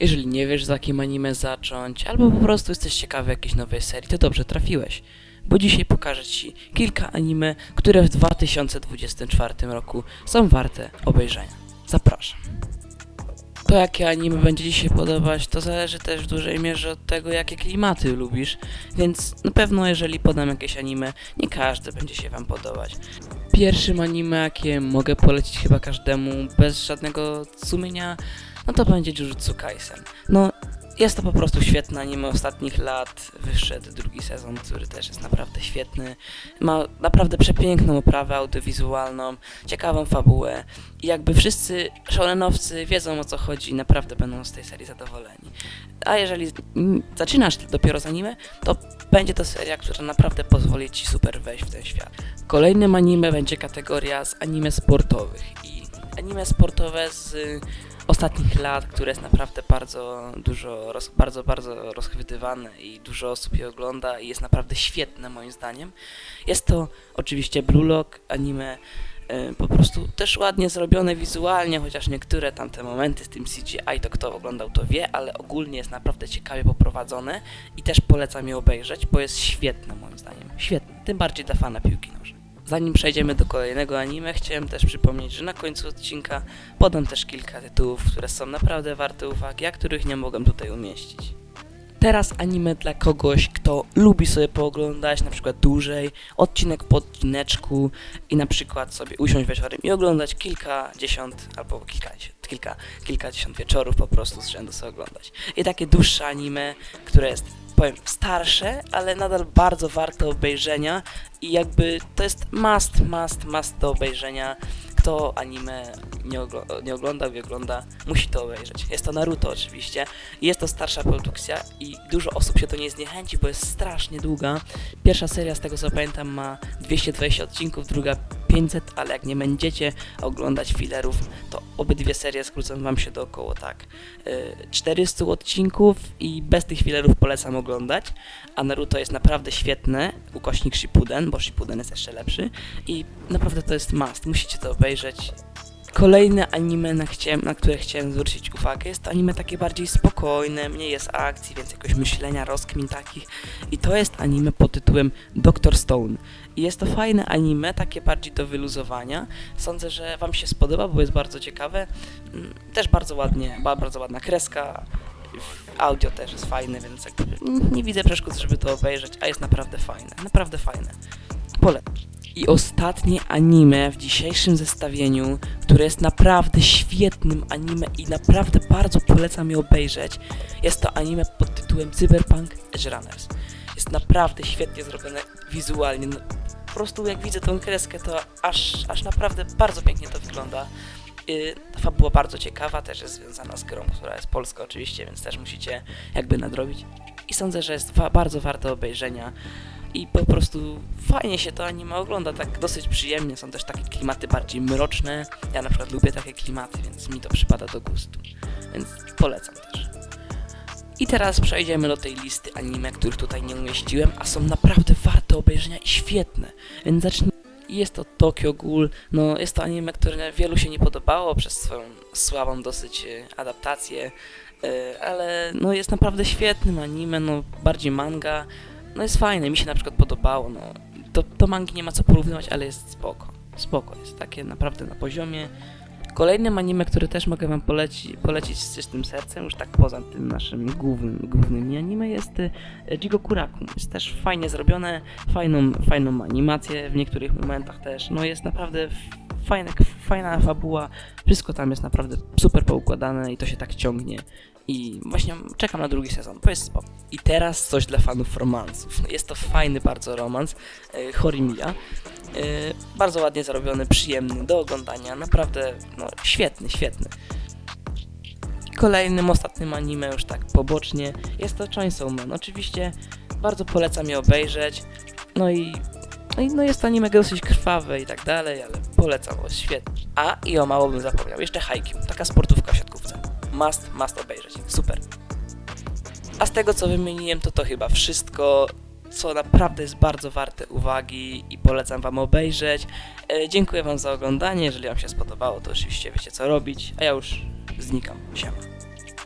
Jeżeli nie wiesz z jakim anime zacząć, albo po prostu jesteś ciekawy jakiejś nowej serii, to dobrze trafiłeś. Bo dzisiaj pokażę Ci kilka anime, które w 2024 roku są warte obejrzenia. Zapraszam. To jakie anime będzie Ci się podobać, to zależy też w dużej mierze od tego, jakie klimaty lubisz, więc na pewno jeżeli podam jakieś anime, nie każde będzie się Wam podobać. Pierwszym anime, jakie mogę polecić chyba każdemu, bez żadnego sumienia, no to będzie Jujutsu Kaisen. No, jest to po prostu świetne anime ostatnich lat. Wyszedł drugi sezon, który też jest naprawdę świetny. Ma naprawdę przepiękną oprawę audiowizualną, ciekawą fabułę. I jakby wszyscy shonenowcy wiedzą o co chodzi i naprawdę będą z tej serii zadowoleni. A jeżeli zaczynasz dopiero z anime, to będzie to seria, która naprawdę pozwoli ci super wejść w ten świat. Kolejnym anime będzie kategoria z anime sportowych i anime sportowe z ostatnich lat, które jest naprawdę bardzo dużo, roz, bardzo, bardzo rozchwytywane i dużo osób je ogląda i jest naprawdę świetne moim zdaniem. Jest to oczywiście Blue Lock, anime y, po prostu też ładnie zrobione wizualnie, chociaż niektóre tamte momenty z tym CGI to kto oglądał to wie, ale ogólnie jest naprawdę ciekawie poprowadzone i też polecam je obejrzeć, bo jest świetne moim zdaniem. Świetne, tym bardziej dla fana piłki nożnej. Zanim przejdziemy do kolejnego anime, chciałem też przypomnieć, że na końcu odcinka podam też kilka tytułów, które są naprawdę warte uwagi, a których nie mogłem tutaj umieścić. Teraz anime dla kogoś, kto lubi sobie pooglądać na przykład dłużej, odcinek po odcineczku i na przykład sobie usiąść wieczorem i oglądać kilkadziesiąt albo kilkadziesiąt, kilka, kilkadziesiąt wieczorów po prostu z rzędu sobie oglądać. I takie dłuższe anime, które jest powiem starsze, ale nadal bardzo warte obejrzenia i jakby to jest must, must, must do obejrzenia. Kto anime nie, oglo- nie oglądał i ogląda, musi to obejrzeć. Jest to Naruto oczywiście. Jest to starsza produkcja i dużo osób się to nie zniechęci, bo jest strasznie długa. Pierwsza seria z tego co pamiętam ma 220 odcinków, druga 500, ale jak nie będziecie oglądać fillerów, to obydwie serie skrócą wam się do około tak y, 400 odcinków i bez tych fillerów polecam oglądać. A Naruto jest naprawdę świetne, ukośnik Shippuden, bo Shippuden jest jeszcze lepszy i naprawdę to jest must, musicie to obejrzeć. Kolejne anime, na, chciałem, na które chciałem zwrócić uwagę, jest anime takie bardziej spokojne, mniej jest akcji, więc jakoś myślenia, rozkmin takich. I to jest anime pod tytułem Doctor Stone. I jest to fajne anime, takie bardziej do wyluzowania. Sądzę, że Wam się spodoba, bo jest bardzo ciekawe. Mm, Też bardzo ładnie, ba- bardzo ładna kreska. Audio też jest fajne, więc nie widzę przeszkód, żeby to obejrzeć, a jest naprawdę fajne, naprawdę fajne. Polecam. I ostatnie anime w dzisiejszym zestawieniu, które jest naprawdę świetnym anime i naprawdę bardzo polecam je obejrzeć, jest to anime pod tytułem Cyberpunk Edge Runners. Jest naprawdę świetnie zrobione wizualnie. No, po prostu jak widzę tą kreskę, to aż, aż naprawdę bardzo pięknie to wygląda. Yy, ta fabuła bardzo ciekawa, też jest związana z grą, która jest polska oczywiście, więc też musicie jakby nadrobić. I sądzę, że jest bardzo warte obejrzenia i po prostu fajnie się to anime ogląda, tak dosyć przyjemnie, są też takie klimaty bardziej mroczne, ja na przykład lubię takie klimaty, więc mi to przypada do gustu, więc polecam też. I teraz przejdziemy do tej listy anime, których tutaj nie umieściłem, a są naprawdę warte obejrzenia i świetne, więc zacznijmy. Jest to Tokyo Ghoul, no jest to anime, które wielu się nie podobało przez swoją słabą dosyć e, adaptację, e, ale no jest naprawdę świetnym anime, no bardziej manga, no jest fajne, mi się na przykład podobało, no. Do, do mangi nie ma co porównywać, ale jest spoko. Spoko jest, takie naprawdę na poziomie. Kolejnym anime, które też mogę wam poleci, polecić z czystym sercem, już tak poza tym naszym głównym, głównymi anime, jest e, Jigokuraku. Jest też fajnie zrobione, fajną, fajną animację w niektórych momentach też. No jest naprawdę f- fajna, fabuła, wszystko tam jest naprawdę super poukładane i to się tak ciągnie. I właśnie czekam na drugi sezon, to jest spoko. I teraz coś dla fanów romansów. Jest to fajny bardzo romans, e, Horimiya. E, bardzo ładnie zrobiony, przyjemny do oglądania, naprawdę no, świetny, świetny. Kolejnym, ostatnim anime już tak pobocznie jest to Chainsaw Man. Oczywiście bardzo polecam je obejrzeć, no i no, i no jest to anime dosyć krwawe i tak dalej, ale polecam, bo świetnie. A i o mało bym zapomniał, jeszcze Haikyuu, taka sportówka w siatkówce. Must, must obejrzeć, super. A z tego co wymieniłem, to to chyba wszystko, co naprawdę jest bardzo warte uwagi i polecam wam obejrzeć. E, dziękuję wam za oglądanie, jeżeli wam się spodobało, to oczywiście wiecie co robić, a ja już znikam, siema.